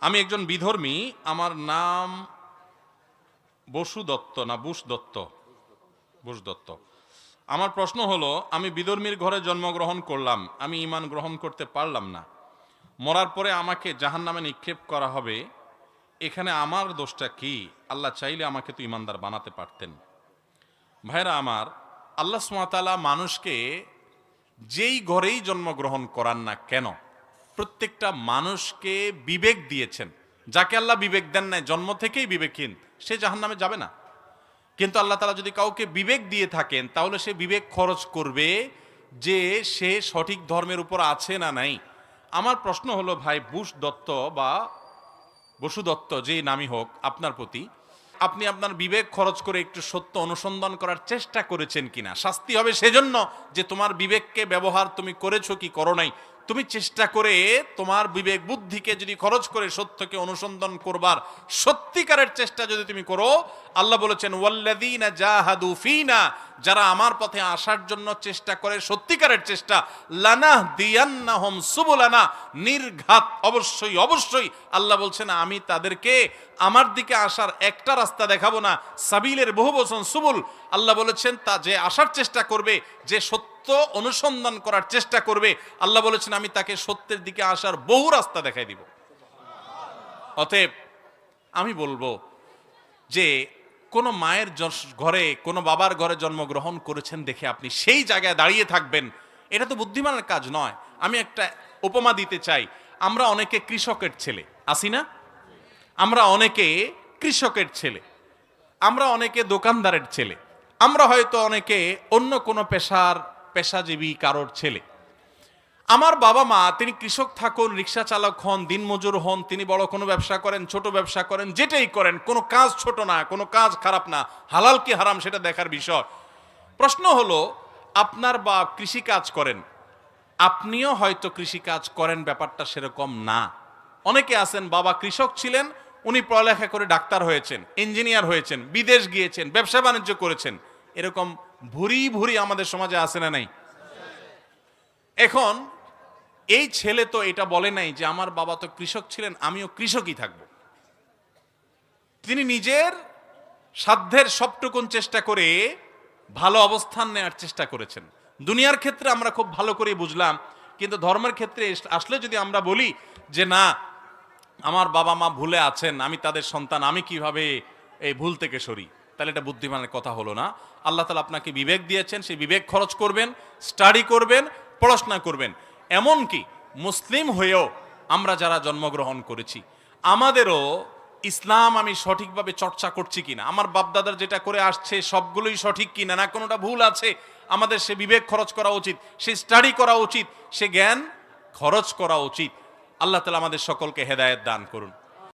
আমি একজন বিধর্মী, আমার নাম বসু দত্ত, না বুশ দত্ত বুশ দত্ত। আমার প্রশ্ন হলো, আমি বিধর্মীর ঘরে জন্মগ্রহণ করলাম, আমি ইমান গ্রহণ করতে পারলাম না। মরার পরে আমাকে জাহান নামে নিক্ষেপ করা হবে, এখানে আমার দোষটা কি? আল্লাহ চাইলে আমাকে তো ইমানদার বানাতে পারতেন। ভাইরা আমার, আল্লাহ সুমাতালা মানুষকে যেই ঘরেই জন্মগ্রহণ করান না কেন প্রত্যেকটা মানুষকে বিবেক দিয়েছেন। যাকে আল্লাহ বিবেক দেন নাই, জন্ম থেকেই বিবেকহীন, সে জাহান নামে যাবে না। কিন্তু আল্লাহ তালা যদি কাউকে বিবেক দিয়ে থাকেন, তাহলে সে বিবেক খরচ করবে যে সে সঠিক ধর্মের উপর আছে না নাই। আমার প্রশ্ন হলো, ভাই, বুশ দত্ত বা বসু দত্ত যেই নামই হোক আপনার প্রতি, আপনি আপনার বিবেক খরচ করে একটু সত্য অনুসন্ধান করার চেষ্টা করেছেন কিনা? শাস্তি হবে সেজন্য যে তোমার বিবেককে ব্যবহার তুমি করেছ কি করো নাই তুমি চেষ্টা করে তোমার বিবেক বুদ্ধিকে যদি খরচ করে সত্যকে অনুসন্ধান করবার সত্যিকারের চেষ্টা যদি তুমি করো, আল্লাহ বলেছেন, ওয়াল্লাযীনা জাহাদু ফিনা যারা আমার পথে আসার জন্য চেষ্টা করে সত্যিকারের চেষ্টা লানাহ দিয়ান্নাহুম সুবুলানা, নির্ঘাত, অবশ্যই অবশ্যই। আল্লাহ বলছেন, আমি তাদেরকে আমার দিকে আসার একটা রাস্তা দেখাবো না, সাবিলের বহু বচন সুবুল। আল্লাহ বলেছেন, তা যে আসার চেষ্টা করবে, যে সত্য অনুসন্ধান করার চেষ্টা করবে। আল্লাহ বলেছেন, আমি তাকে সত্যের দিকে আসার বহু রাস্তা দেখাই দিব। অতএব আমি বলব যে, কোনো মায়ের ঘরে, কোনো বাবার ঘরে জন্মগ্রহণ করেছেন দেখে আপনি সেই জায়গায় দাঁড়িয়ে থাকবেন। এটা তো বুদ্ধিমানের কাজ নয়। আমি একটা উপমা দিতে চাই। আমরা অনেকে কৃষকের ছেলে। আসি না? আমরা অনেকে কৃষকের ছেলে। আমরা অনেকে দোকানদারের ছেলে। আমরা হয়তো অনেকে অন্য কোনো পেশার পেশাজীবী কারোর ছেলে। আমার বাবা মা, তিনি কৃষক থাকুন, রিক্সা চালক হন, দিনমজুর হন, তিনি বড় কোনো ব্যবসা করেন, ছোট ব্যবসা করেন, যেটাই করেন, কোনো কাজ ছোট না, কোনো কাজ খারাপ না, হালাল কি হারাম সেটা দেখার বিষয়। প্রশ্ন হলো, আপনার বা কৃষি কাজ করেন, আপনিও হয়তো কৃষি কাজ করেন, ব্যাপারটা সেরকম না। অনেকে আছেন, বাবা কৃষক ছিলেন, উনি পড়ালেখা করে ডাক্তার হয়েছেন, ইঞ্জিনিয়ার হয়েছেন, বিদেশ গিয়েছেন, ব্যবসা বাণিজ্য করেছেন, এরকম ভুরি ভুরি আমাদের সমাজে আছে না নাই? এখন, এই ছেলে তো এটা বলে নাই যে আমার বাবা তো কৃষক ছিলেন, আমিও কৃষকই থাকব। তিনি নিজের সাধ্যের সবটুকুন চেষ্টা করে ভালো অবস্থান নেওয়ার চেষ্টা করেছেন। দুনিয়ার ক্ষেত্রে আমরা খুব ভালো করে বুঝলাম, কিন্তু ধর্মের ক্ষেত্রে আসলে যদি আমরা বলি যে না, আমার বাবা মা ভুলে আছেন, আমি তাদের সন্তান, আমি কীভাবে এই ভুল থেকে সরি? তাহলে এটা বুদ্ধিমানের কথা হলো না। আল্লাহ তালা আপনাকে বিবেক দিয়েছেন, সেই বিবেক খরচ করবেন স্টাডি করবেন, পড়াশোনা করবেন। এমনকি মুসলিম হয়েও আমরা যারা জন্মগ্রহণ করেছি, আমাদেরও ইসলাম আমি সঠিকভাবে চর্চা করছি কিনা, আমার বাপদাদার যেটা করে আসছে সবগুলোই সঠিক কিনা না কোনোটা ভুল আছে, আমাদের সে বিবেক খরচ করা উচিত, সে স্টাডি করা উচিত, সে জ্ঞান খরচ করা উচিত। আল্লাহ তালা আমাদের সকলকে হেদায়েত দান করুন।